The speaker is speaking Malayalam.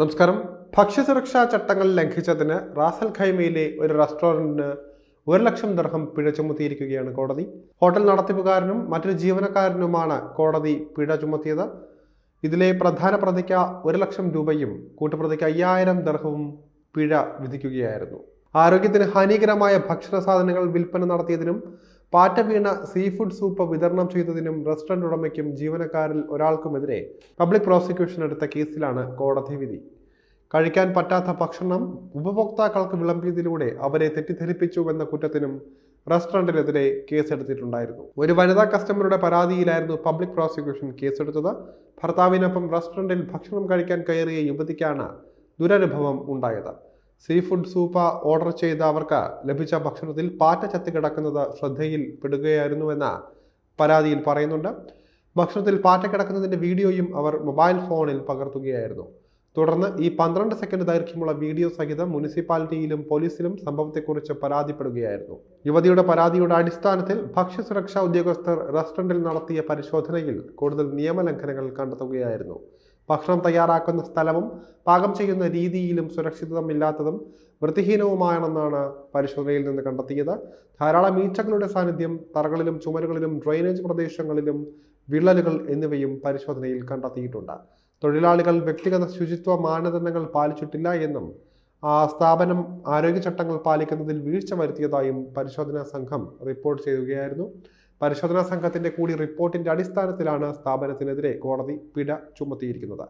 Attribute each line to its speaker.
Speaker 1: നമസ്കാരം. ഭക്ഷ്യസുരക്ഷാ ചട്ടങ്ങൾ ലംഘിച്ചതിന് റാസൽ ഖൈമയിലെ ഒരു റെസ്റ്റോറന്റിന് ഒരു ലക്ഷം ദർഹം പിഴ ചുമത്തിയിരിക്കുകയാണ് കോടതി. ഹോട്ടൽ നടത്തിപ്പുകാരനും മറ്റൊരു ജീവനക്കാരനുമാണ് കോടതി പിഴ ചുമത്തിയത്. ഇതിലെ പ്രധാന പ്രതിക്ക് ഒരു ലക്ഷം രൂപയും കൂട്ടുപ്രതിക്ക് അയ്യായിരം ദർഹവും പിഴ വിധിക്കുകയായിരുന്നു. ആരോഗ്യത്തിന് ഹാനികരമായ ഭക്ഷണ സാധനങ്ങൾ വിൽപ്പന നടത്തിയതിനും പാറ്റ വീണ സീ ഫുഡ് സൂപ്പ് വിതരണം ചെയ്തതിനും റെസ്റ്റോറന്റ് ഉടമയ്ക്കും ജീവനക്കാരിൽ ഒരാൾക്കുമെതിരെ പബ്ലിക് പ്രോസിക്യൂഷൻ എടുത്ത കേസിലാണ് കോടതി വിധി. കഴിക്കാൻ പറ്റാത്ത ഭക്ഷണം ഉപഭോക്താക്കൾക്ക് വിളമ്പിയതിലൂടെ അവരെ തെറ്റിദ്ധരിപ്പിച്ചു എന്ന കുറ്റത്തിനും റെസ്റ്റോറന്റിനെതിരെ കേസെടുത്തിട്ടുണ്ടായിരുന്നു. ഒരു വനിതാ കസ്റ്റമറുടെ പരാതിയിലായിരുന്നു പബ്ലിക് പ്രോസിക്യൂഷൻ കേസെടുത്തത്. ഭർത്താവിനൊപ്പം റെസ്റ്റോറന്റിൽ ഭക്ഷണം കഴിക്കാൻ കയറിയ യുവതിക്കാണ് ദുരനുഭവം ഉണ്ടായത്. സീ ഫുഡ് സൂപ്പ് ഓർഡർ ചെയ്ത അവർക്ക് ലഭിച്ച ഭക്ഷണത്തിൽ പാറ്റ ചത്തി കിടക്കുന്നത് ശ്രദ്ധയിൽ പെടുകയായിരുന്നുവെന്ന് പരാതിയിൽ പറയുന്നുണ്ട്. ഭക്ഷണത്തിൽ പാറ്റ കിടക്കുന്നതിന്റെ വീഡിയോയും അവർ മൊബൈൽ ഫോണിൽ പകർത്തുകയായിരുന്നു. തുടർന്ന് ഈ പന്ത്രണ്ട് സെക്കൻഡ് ദൈർഘ്യമുള്ള വീഡിയോ സഹിതം മുനിസിപ്പാലിറ്റിയിലും പോലീസിലും സംഭവത്തെക്കുറിച്ച് പരാതിപ്പെടുകയായിരുന്നു. യുവതിയുടെ പരാതിയുടെ അടിസ്ഥാനത്തിൽ ഭക്ഷ്യസുരക്ഷാ ഉദ്യോഗസ്ഥർ റെസ്റ്റോറന്റിൽ നടത്തിയ പരിശോധനയിൽ കൂടുതൽ നിയമലംഘനങ്ങൾ കണ്ടെത്തുകയായിരുന്നു. ഭക്ഷണം തയ്യാറാക്കുന്ന സ്ഥലവും പാകം ചെയ്യുന്ന രീതിയിലും സുരക്ഷിതമില്ലാത്തതും വൃത്തിഹീനവുമാണെന്നാണ് പരിശോധനയിൽ നിന്ന് കണ്ടെത്തിയത്. ധാരാളം ഈച്ചകളുടെ സാന്നിധ്യം തറകളിലും ചുമരുകളിലും ഡ്രെയിനേജ് പ്രദേശങ്ങളിലും വിള്ളലുകൾ എന്നിവയും പരിശോധനയിൽ കണ്ടെത്തിയിട്ടുണ്ട്. തൊഴിലാളികൾ വ്യക്തിഗത ശുചിത്വ മാനദണ്ഡങ്ങൾ പാലിച്ചിട്ടില്ല എന്നും ആ സ്ഥാപനം ആരോഗ്യ ചട്ടങ്ങൾ പാലിക്കുന്നതിൽ വീഴ്ച വരുത്തിയതായും പരിശോധനാ സംഘം റിപ്പോർട്ട് ചെയ്യുകയായിരുന്നു. പരിശോധനാ സംഘത്തിന്റെ കൂടി റിപ്പോർട്ടിന്റെ അടിസ്ഥാനത്തിലാണ് സ്ഥാപനത്തിനെതിരെ കോടതി പിഴ ചുമത്തിയിരിക്കുന്നത്.